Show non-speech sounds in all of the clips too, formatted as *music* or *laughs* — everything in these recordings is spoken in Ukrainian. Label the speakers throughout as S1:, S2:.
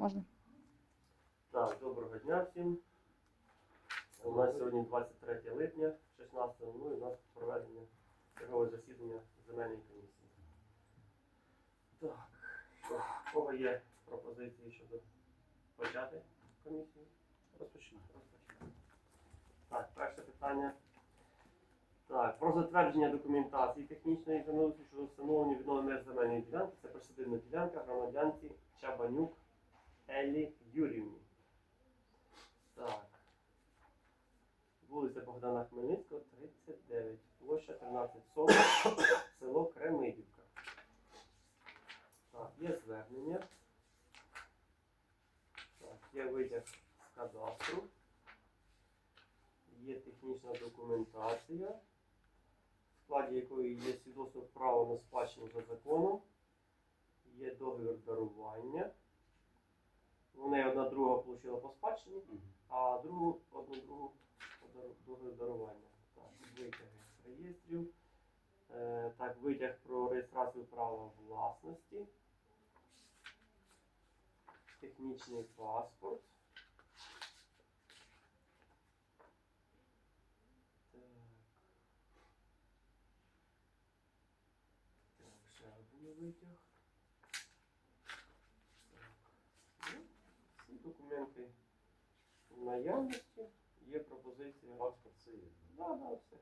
S1: Можна.
S2: Так, доброго дня всім. У нас сьогодні 23 липня, 16.00 у нас проведення чергове засідання земельної комісії. Так, що, в кого є пропозиції щодо почати комісію?
S3: Розпочнемо.
S2: Так, перше питання. Так, про затвердження документації технічної землеустрою щодо встановлення відновлення земельної ділянки. Це присадибна ділянка громадянці Чабанюк Еллі Юрівні. Так. Вулиця Богдана Хмельницького, 39, площа 13 соток, село Кремидівка. Так, є звернення. Так, є витяг з кадастру. Є технічна документація, в складі якої є свідоцтво права на спадщину за законом, є договір дарування. Вони одна друга отримала по спадщині, а другу одну другу подар- дарування. Так, витяги з реєстрів. Е, так, витяг про реєстрацію права власності. Технічний паспорт. Так. Так, ще один витяг. Так. Ну, всі документи в наявності. Є пропозиція.
S3: Паспорт є.
S2: Да, да, все.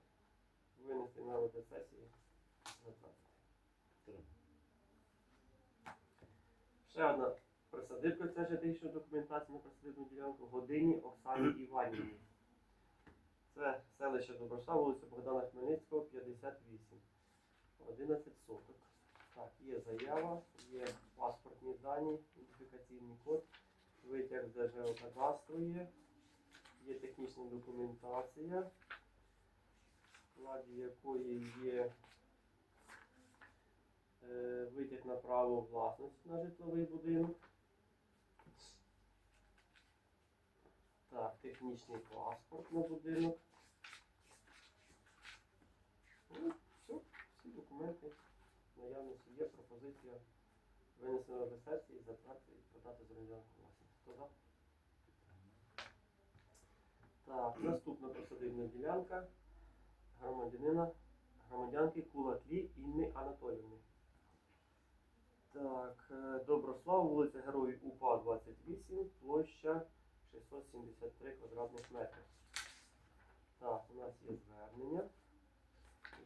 S2: Винести на розгляд сесії.
S3: Треба.
S2: Ще одна присадибка, це ж технічна документація на присадибну ділянку годині Оксані Іванівні. Це селище Доброша, вулиця Богдана Хмельницького, 58. 11 соток. Так, є заява, є паспортні дані, ідентифікаційний код, витяг з є, є технічна документація, в складі якої є е, витяг на право власності на житловий будинок. Так, технічний паспорт на будинок. Ну, все, всі документи наявності є. Пропозиція винесена до сесії, затвердити і подати з Так, наступна посадибна ділянка громадянина, громадянки Кулатлі Інни Анатолівни. Так, е, Доброслав, вулиця Героїв УПА 28, площа 673 квадратних метрів. Так, у нас є звернення,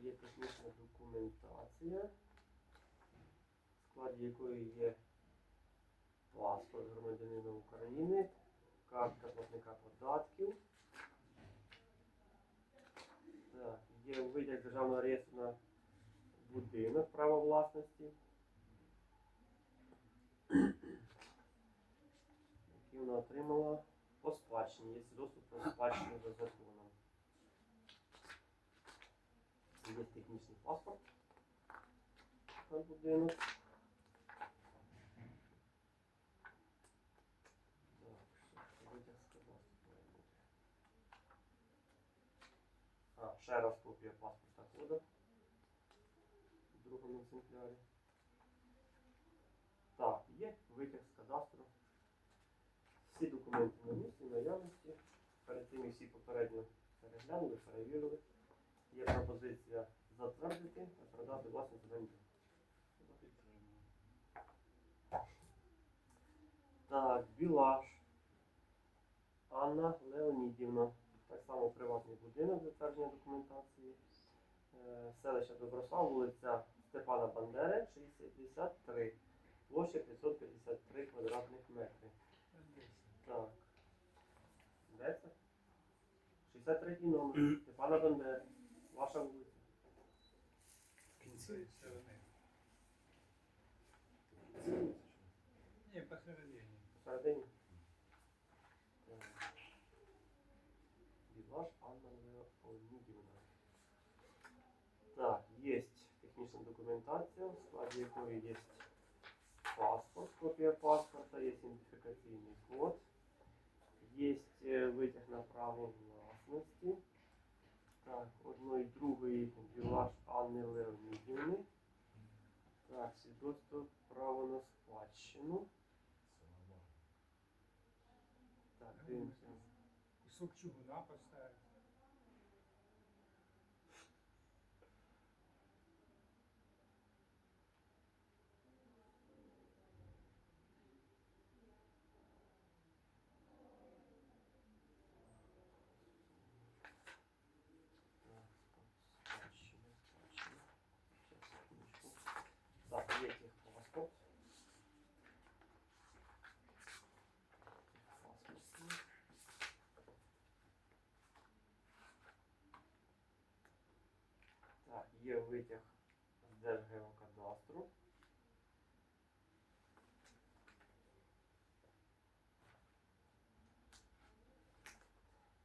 S2: є технічна документація, в складі якої є паспорт громадянина України, картка платника податків. Так, є витяг державного реєстру на будинок права власності. Який вона отримала по спадщині. Є свідоцтво про спадщину за законом. Є технічний паспорт на будинок. Так, що це витяг з кадастру має бути. А, ще раз копія паспорта кода в другому екземплярі. Так, є витяг з кадастру. Всі документи на місці, наявності. Перед тим всі попередньо переглянули, перевірили. Є пропозиція затвердити та продати власне земельні. Так, Білаш. Анна Леонідівна. Так само приватний будинок затвердження документації. Е, Селище Доброслав, вулиця Степана Бандери, 63. Площа 553 квадратних метри. Так. Де це? 63 номер. Степана Бандери. Ваша вулиця.
S3: В кінці.
S4: Не, посередине.
S2: Посередині. Так. Леонідівна. Так, є технічна документація, в складі якої є паспорт, копія паспорта, є ідентифікаційний код, є е, витяг на право власності. Так, одної другої Білаш Анни Леонідівни. Так, свідоцтво право на спадщину. Подивимося.
S1: Кусок чугуна
S2: є витяг з Держгеокадастру.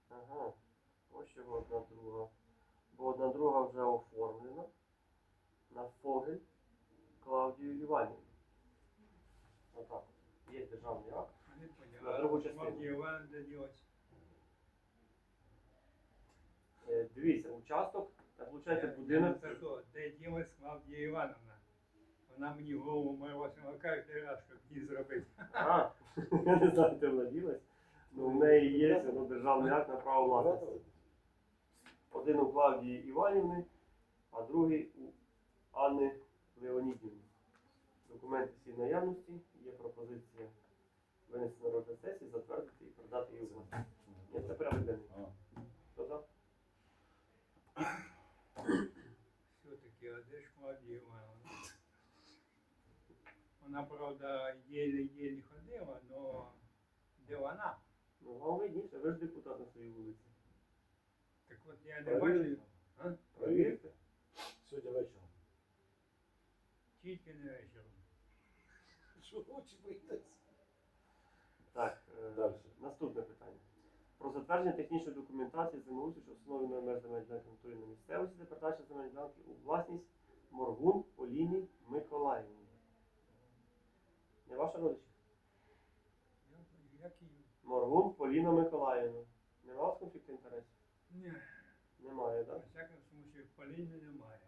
S2: Ага, ось його одна друга. Бо одна друга вже оформлена на Фогель Клавдію Іванівну. Отак. Є державний акт. На другу частину. Е, Дивіться, участок, так будинок.
S1: Це то, де ділась Клавдія Івановна. Вона мені голову морозила кожен раз, щоб її зробити.
S2: А, *laughs* я не знаю, де вона ділась. Ну, в неї є ну, державний акт на право власності. Один у Клавдії Іванівни, а другий у Анни Леонідівни. Документи всі в наявності, є пропозиція винести на розгляд сесії, затвердити і продати її у власність. Ні, це.
S3: А,
S2: Хто за?
S1: Все-таки, а де ж Клавдія Івановна? Вона, правда, єлі-єлі ходила, але де вона?
S2: Ну, вам видніше, ви ж депутат на своїй вулиці.
S1: Так от я не бачу. А?
S2: Провірте.
S3: Сьогодні вечором.
S1: Тільки не вечором.
S3: Що очі боїтесь?
S2: Так, е,
S3: Дальше.
S2: наступне питання. Про затвердження технічної документації землеустрою, що встановлено меж земель ділянки на місцевості для передачі земельної ділянки у власність Моргун Поліні Миколаївні. Не ваша родичка? Моргун Поліна Миколаївна. Нема вас конфлікту інтересів?
S1: Ні,
S2: Немає, так?
S1: всякому случаю поліни немає.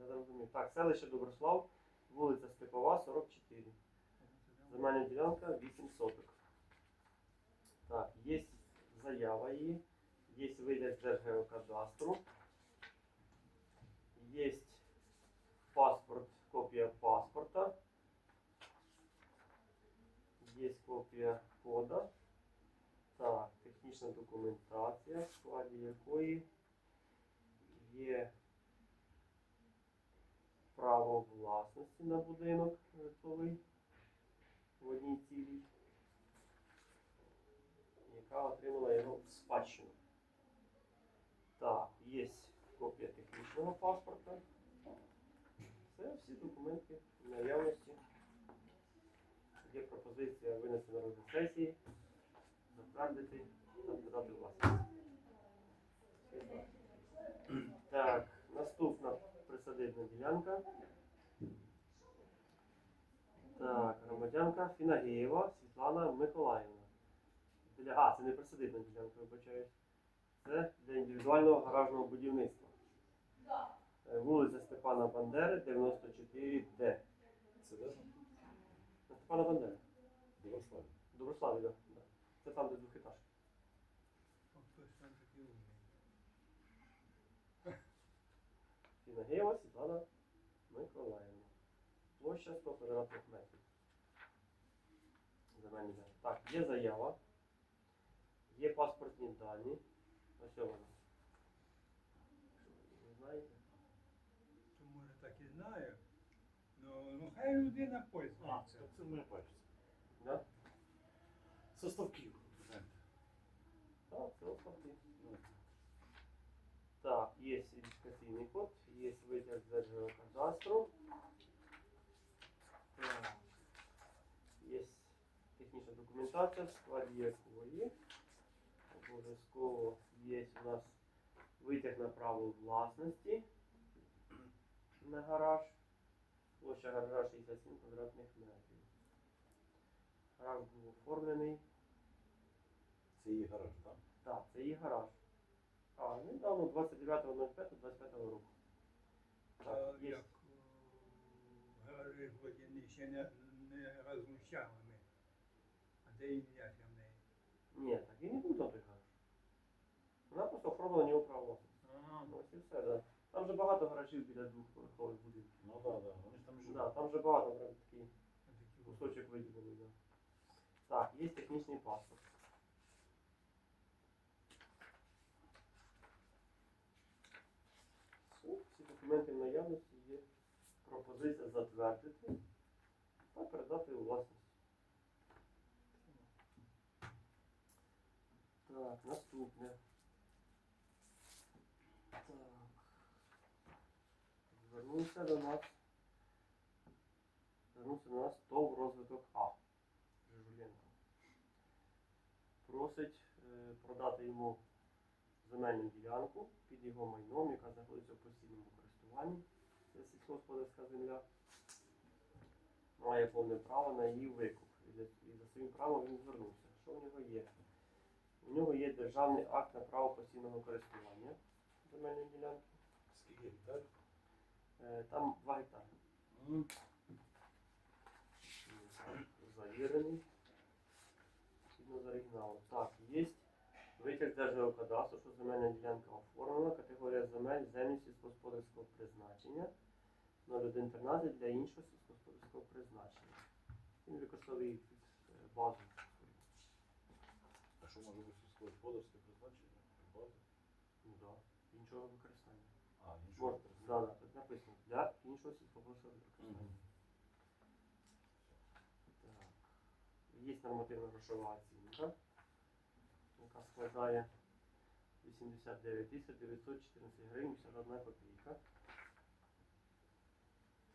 S2: Я зрозумів. Так, селище Доброслав, вулиця Степова, 44. Земельна ділянка 8 соток. Так, є заява її, є. Витяг з Держгеокадастру, є паспорт, копія паспорта, є копія кода, так, технічна документація, в складі якої є право власності на будинок житловий в одній цілій, яка отримала його в спадщину. Так, є копія технічного паспорта. Це всі документи наявності. Є пропозиція винести на розгляд сесії, затвердити та подати власність. Так, наступна присадибна ділянка. Так, громадянка Фінагієва Світлана Миколаївна. Для... А, це не присадибна ділянка, вибачаюсь. Це для індивідуального гаражного будівництва. Е, Вулиця Степана Бандери, 94Д.
S3: Це де?
S2: Степана Бандери.
S3: Доброславі.
S2: Доброславі, так. Да. Це там, де
S1: умний.
S2: Фінагієва Світлана Миколаївна. Площа 100 квадратних метрів. Земельні. Так, є заява. Є паспортні дані. Ось вона. Ви знаєте?
S1: То може так і знаю. Ну, ну хай людина
S3: А,
S1: пользується.
S3: так це моя пачка.
S2: Да?
S3: Составків.
S2: Так, оплати.
S3: Ну,
S2: Так, є ідентифікаційний код, є витяг з Держгеокадастру. Так. Є технічна документація, в складі якої обов'язково є у нас витяг на право власності на гараж. Площа гаража 67 квадратних метрів. Гараж був оформлений.
S3: Це її гараж, так?
S2: Так, це її гараж. А, недавно 29.05.25 року. Так, є.
S1: як гаражі не- ще не, не розміщали ми. А де ім'я в неї?
S2: Ні, так і не був той гараж. Вона просто оформила нього право. Ну, Ось і все, да. Там вже багато гаражів біля двохповерхових будинків.
S3: Ну так, да, да. Вони ж там живуть.
S2: Да, там вже багато прям такий
S1: такі
S2: кусочок виділений, да. Так, є технічний паспорт. Все, всі документи в наявності є. Пропозиція затвердити та передати у власність. Так, наступне. Так. Звернувся до нас. Звернувся до нас ТОВ розвиток А. Жижуленко. Просить е, продати йому земельну ділянку під його майном, яка знаходиться в постійному користуванні. Це сільськогосподарська земля. Має повне право на її викуп. І за своїм правом він звернувся. Що в нього є? У нього є державний акт на право постійного користування земельної ділянки.
S3: Скільки гектарів?
S2: Е, Там 2 гектари.
S3: Ну,
S2: Завірений. Згідно з оригіналом. Так, є витяг державного кадастру, що земельна ділянка оформлена, категорія земель, землі сільськогосподарського призначення. 0113 для іншого сільськогосподарського призначення. Він використовує їх під е, базу.
S3: а що може бути сільськогосподарське призначення? База?
S2: Ну, да, іншого використання.
S3: А, нічого.
S2: Можна, да, да, для іншого сільськогосподарського використання. Так. Є нормативна грошова оцінка, яка складає 89 914 гривень 51 копійка.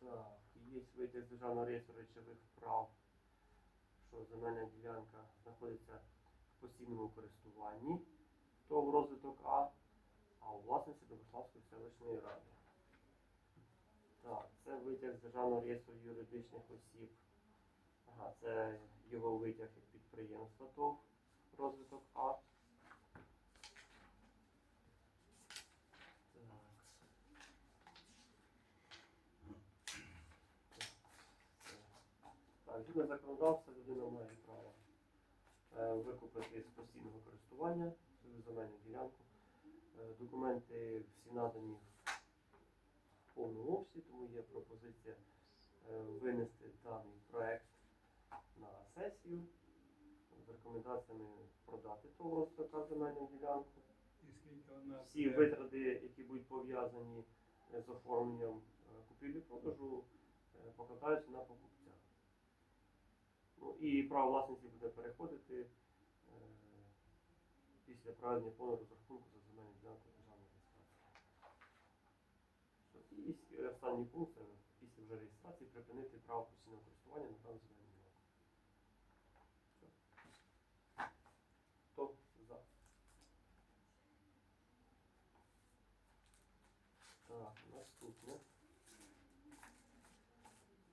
S2: Так, є витяг з державного реєстру речових прав, що земельна ділянка знаходиться в постійному користуванні, то в розвиток А, а у власності Доброславської селищної ради. Так, це витяг з державного реєстру юридичних осіб. Ага, це його витяг як підприємства ТОВ розвиток А. Згідно законодавства людина має право е, викупити з постійного користування свою земельну ділянку. Е, Документи всі надані в повному обсязі, тому є пропозиція е, винести даний проект на сесію з рекомендаціями продати того земельну ділянку. Всі витрати, які будуть пов'язані з оформленням е, купівлі-продажу, е, покладаються на покупця. Ну і право власності буде переходити після проведення повного розрахунку за земельну ділянку державної реєстрації. Все. І останній пункт це після вже реєстрації припинити право постійного користування на дану земельну ділянку. Хто за? Так, наступне.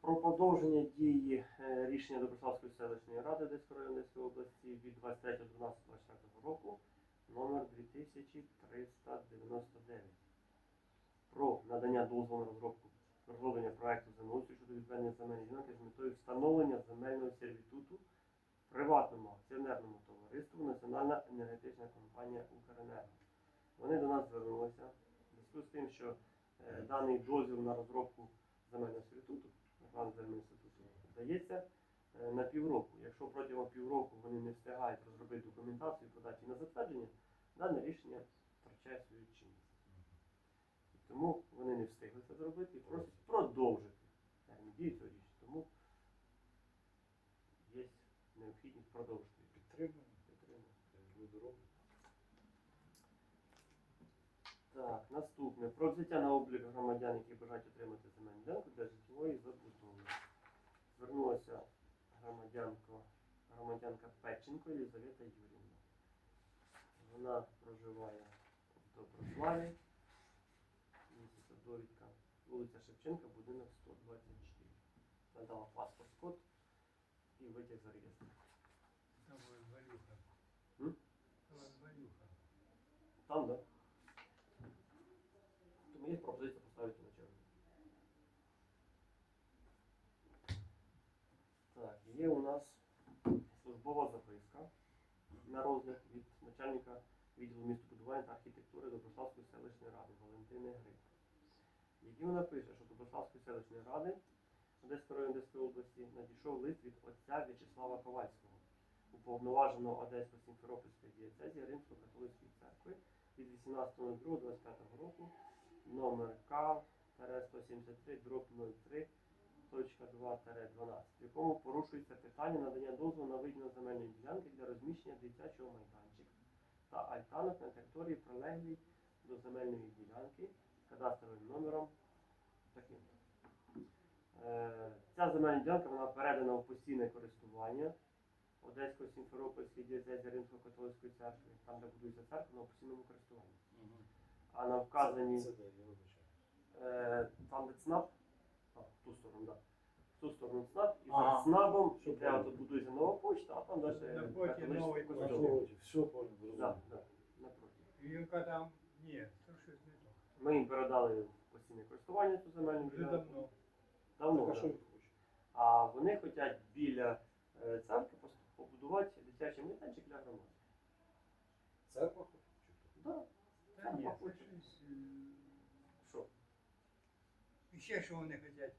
S2: Про продовження дії е, рішення Доброславської селищної ради Одеської районної області від 23.12.24 року номер 2399 про надання дозволу на розробку розроблення проекту землеустрою щодо відведення земельної ділянки з метою встановлення земельного сервітуту приватному акціонерному товариству Національна енергетична компанія Укренерго. Вони до нас звернулися в зв'язку з тим, що е, даний дозвіл на розробку земельного сервітуту, план земельного сервітуту, дається е, на півроку. Якщо протягом півроку вони не встигають розробити документацію, подати на затвердження, дане рішення втрачає свою чинність. Тому вони не встигли це зробити і просять продовжити термін дії цього рішення. Тому є необхідність продовжити
S3: Підтримуємо. роблять.
S2: Так, наступне. Про взяття на облік громадян, які бажають отримати земельну ділянку для житлової забудови. Звернулася громадянка, громадянка Печенко Єлизавета Юрівна. Вона проживає в Доброславі. Довідка. Вулиця Шевченка, будинок 124. Надала паспорт код і витяг за реєстр.
S1: Там.
S2: М?
S1: Там зварюха.
S2: Там, да? Тому є пропозиція поставити на чергу. Так, є у нас службова записка на розгляд від начальника відділу містобудування та архітектури Доброславської селищної ради Валентини Гриб. Які вона пише, що Доброславської селищної ради Одеської Одеської області надійшов лист від отця В'ячеслава Ковальського, уповноваженого Одеської Сімферопольської дієцезії Римсько-католицької церкви від 18.02.25 року номер К-173 дроб 03 точка 2-12, в якому порушується питання надання дозволу на виділення земельної ділянки для розміщення дитячого майданчика та альтанок на території прилеглій до земельної ділянки кадастровим номером таким. Е, Ця земельна ділянка вона передана в постійне користування Одеської Сімферопольської дієцезії Римсько-католицької церкви, там, де будується церква, на постійному користуванні. А на
S3: Це де, вибачаю.
S2: Е, там де ЦНАП, а, в ту сторону, да. В ту сторону ЦНАП, і за ЦНАПом
S3: Що
S2: іде
S3: правильно.
S2: будується нова почта, а там далі
S3: А
S1: костюм.
S3: все
S2: Да, да, напроти.
S1: Юнка там, ні, це щось не.
S2: Ми їм передали постійне користування цю земельну ділянку.
S1: давно.
S2: Давно,
S3: Так, а що?
S2: А вони хочуть біля е, церкви побудувати дитячий майданчик для громади.
S3: Церква хоче?
S2: Да.
S1: Та ні, це
S2: Похоже.
S1: щось.
S2: Що?
S1: е, Ще що вони хочуть.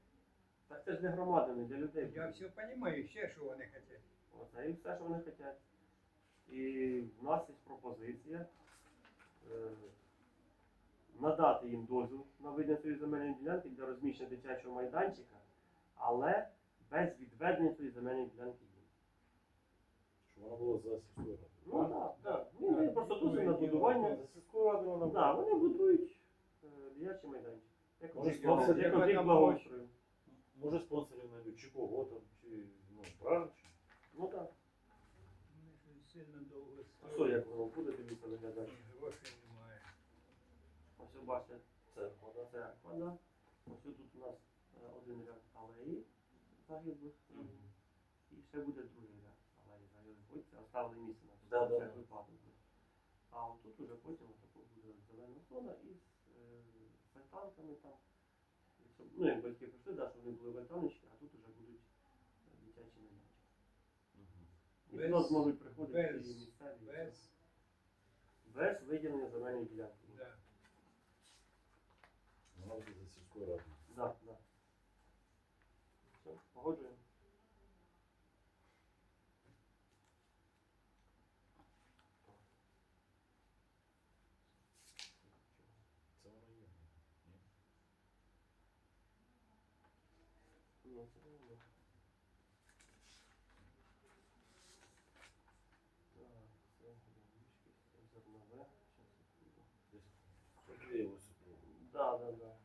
S2: Так це ж для громади, не для людей.
S1: Я все розумію, ще що вони хочуть.
S2: Оце і все, що вони хочуть. І в нас є пропозиція е, надати їм дозвіл на видання цієї земельної ділянки для розміщення дитячого майданчика, але без відведення цієї земельної ділянки їм.
S3: Щоб вона була за сільською радою.
S2: Ну так, так. Він просто дозвіл на будування.
S3: За сільською радою вона
S2: Так, вони будують е, дитячий майданчик. Як
S3: Може,
S2: об'єкт-
S3: спонсор-
S2: як
S1: яка
S2: об'єкт
S1: там
S2: благоустрою.
S3: Може спонсорів знайдуть, чи кого там, чи ну, правильно? чи?
S2: Ну так.
S1: Сильно довго
S2: А що як воно буде, дивіться, виглядати. Ви бачите, церква, да, церква, да. Ось тут у нас е, один ряд алеї загиблих. І ще буде другий ряд алеї загиблих. Ось оставили місце на
S3: Да, да.
S2: випадок. А тут уже потім буде зелена зона із е, там. Ну, як батьки прийшли, да, щоб вони були в а тут уже будуть е, дитячі майданчики. І
S1: Без-
S2: туди зможуть приходити і місцеві.
S1: Без,
S2: без виділення земельної ділянки.
S1: Да.
S3: Вона буде за сільською радою.
S2: Да, да. Все, погоджуємо.
S3: Це вона є. Ні?
S2: Ну, це воно. Так, це гранички, це зернове. Щас, секунду.
S3: Десь приклеїлося.
S2: Да, да, да.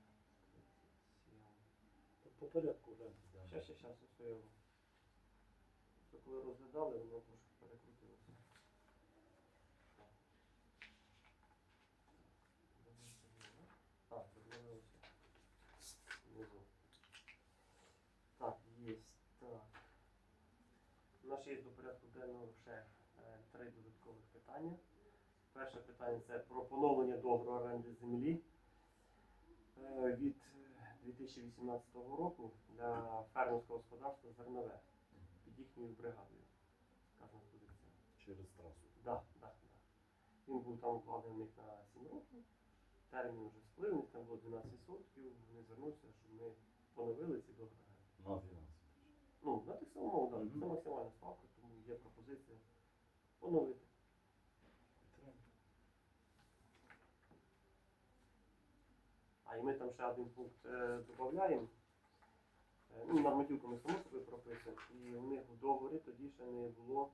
S3: Та По порядку да.
S2: Щас, щас, щас, все його. Це коли розглядали, воно трошки перекрутилося. Зернове ось. Внизу. Так, є. Так. У нас є до порядку денного ще е, три додаткових питання. Перше питання це про поновлення договору оренди землі е, від 2018 року для фермерського господарства зернове під їхньою бригадою.
S3: Через трасу.
S2: Да, да, да. Він був там укладений в них на 7 років. Термін вже сплив, них там було 12 сотків. Вони звернувся, щоб ми поновили ці договори.
S3: На 12.
S2: Ну, на тих умовах,
S3: Мгм.
S2: це максимальна ставка, тому є пропозиція поновити.
S3: Підтримуємо.
S2: А і ми там ще один пункт е, додаємо. Е, ну, нормативку ми само собі прописуємо. І у них в договорі тоді ще не було,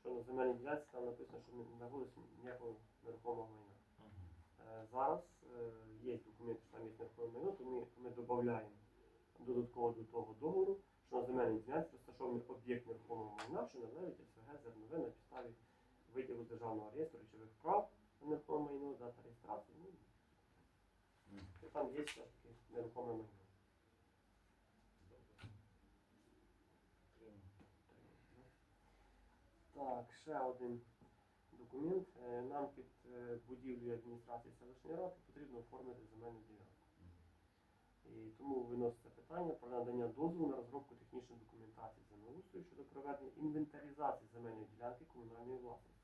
S2: що на земельній ділянці там написано, що не знаходиться ніякого нерухомого майна. Е, Зараз є документи, що там є нерухоме майно, то ми, ми додаємо додатково до того договору, що на земельній ділянці розташований об'єкт нерухомого майна, що належить СВГ зернове на підставі виділу державного реєстру речових прав на нерухоме майно, дата реєстрації. І там є все ж таки нерухоме майно. Так, ще один документ. Е, Нам під е, будівлею адміністрації селищної ради потрібно оформити земельну ділянку. І тому виноситься питання про надання дозволу на розробку технічної документації землеустрою щодо проведення інвентаризації земельної ділянки комунальної власності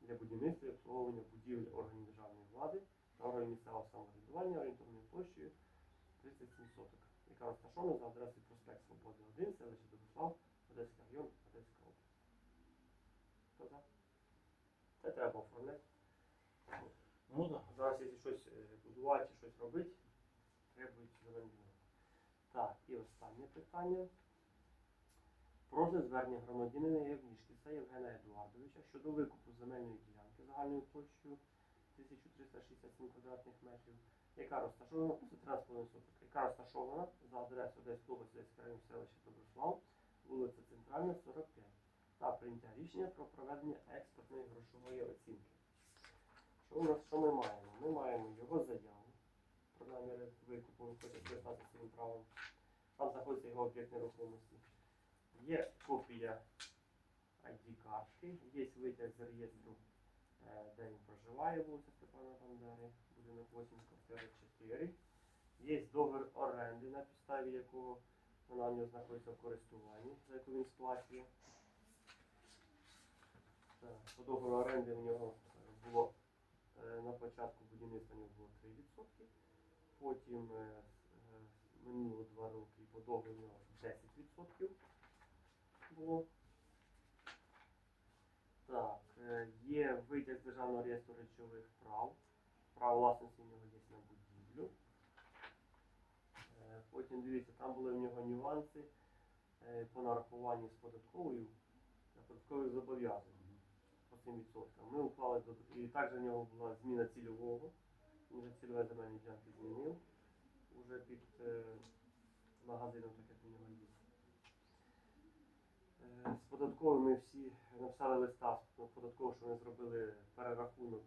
S2: для будівництва і обслуговування будівель органів державної влади та органів місцевого самоврядування орієнтовною площею 37 соток, яка розташована за адресою проспект Свободи 1, селище Доброслав, Одеський район, Одеська область. Хто за? Це треба оформляти.
S3: Ну так.
S2: Зараз, якщо щось е, будувати, щось робити, требують ділянки. Так, і останнє питання. Про звернення громадянина Євнішкіса Євгена Едуардовича щодо викупу земельної ділянки загальною площею 1367 квадратних метрів, яка розташована, це 13,5 соток, яка розташована за адресою Одеської області, Одеський селища Доброслав, вулиця Центральна, 45, та прийняття рішення про проведення експортної грошової оцінки. Що у нас що ми маємо? Ми маємо його заяву про наміри викупу, хоче скористатися своїм правом. Там знаходиться його об'єкт нерухомості. Є копія ID-картки, є витяг з реєстру, е, де він проживає, вулиця Степана Бандери, будинок 8, квартира 4. Є договір оренди, на підставі якого вона в нього знаходиться в користуванні, за яку він сплачує. По договору оренди в нього е, було Е, на початку будівництва було 3%, потім е, минуло 2 роки по договору нього 10% було. Так, є витяг з державного реєстру речових прав. Право власності в нього є на будівлю. Е, Потім дивіться, там були в нього нюанси е, по нарахуванню з податковою податкових зобов'язань по цим відсоткам. Ми уклали і також в нього була зміна цільового. Він вже цільове земельні ділянки змінив уже під е, магазином, так як у нього є. З податковою ми всі написали листа з податково, що вони зробили перерахунок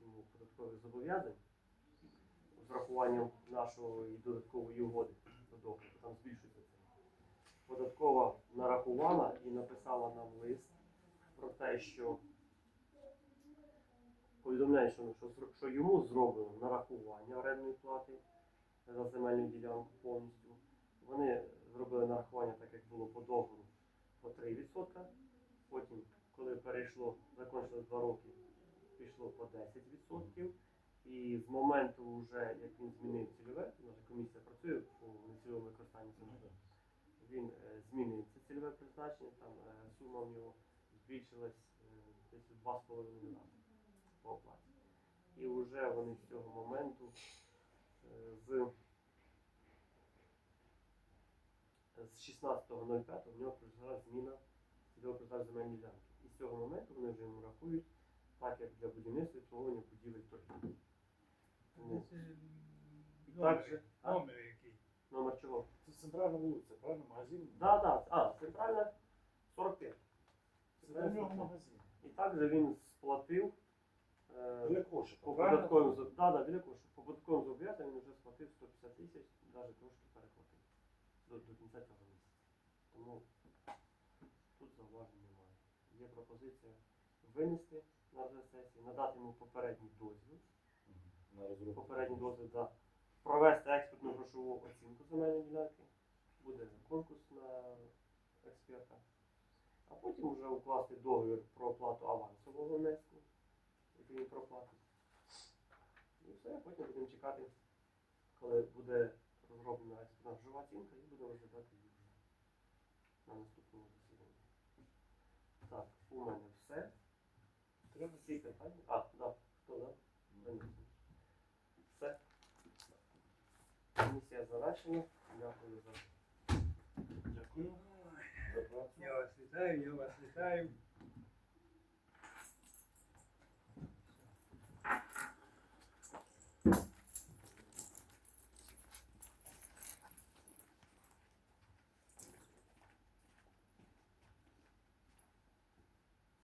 S2: йому податкових зобов'язань з врахуванням нашого і додаткової угоди до доходу, там збільшується це. Податкова нарахувала і написала нам лист про те, що повідомляє, що, що, йому зроблено нарахування орендної плати за земельну ділянку повністю. Вони зробили нарахування так, як було по договору, по 3%. Потім, коли перейшло, закончилось 2 роки, пішло по 10%. І з моменту, вже, як він змінив цільове, наша комісія працює по нецільовому використанню земель, він е, змінив це цільове призначення, там е, сума в нього збільшилась е, десь у 2,5 рази по оплаті. І вже вони з цього моменту з, з 16.05 в нього прийшла зміна цільового призначення земельної ділянки. І з цього моменту вони вже йому рахують так, як для будівництва обслуговування будівель торгів. Тому
S1: Це, номер,
S2: так же, а?
S1: номер який.
S2: номер чого?
S3: Це центральна вулиця, правильно? Магазин?
S2: Да, да, а, центральна 45.
S3: Це нього магазин.
S2: І також він сплатив е,
S3: Біля кошика,
S2: по
S3: правильно?
S2: податковим зоб- да, да, біля коштів. По податковим зобов'язанням він вже сплатив 150 тисяч, навіть трошки переплатив до, до кінця цього місяця. Тому тут зауважень немає. Є пропозиція винести на сесії, надати йому попередній дозвіл.
S3: На розробку.
S2: Попередній дозвіл да, провести експертну грошову оцінку земельної ділянки. Буде конкурс на експерта. А потім вже укласти договір про оплату авансового внеску, який він проплатить. І все, потім будемо чекати, коли буде розроблена експертна грошова оцінка і будемо розглядати її вже на наступному засіданні. Так, у мене все.
S3: Треба
S2: Всі питання. А, да. хто, да? Все. Комісія завершена. Дякую за
S3: Дякую. За.
S1: Я вас вітаю, я вас вітаю.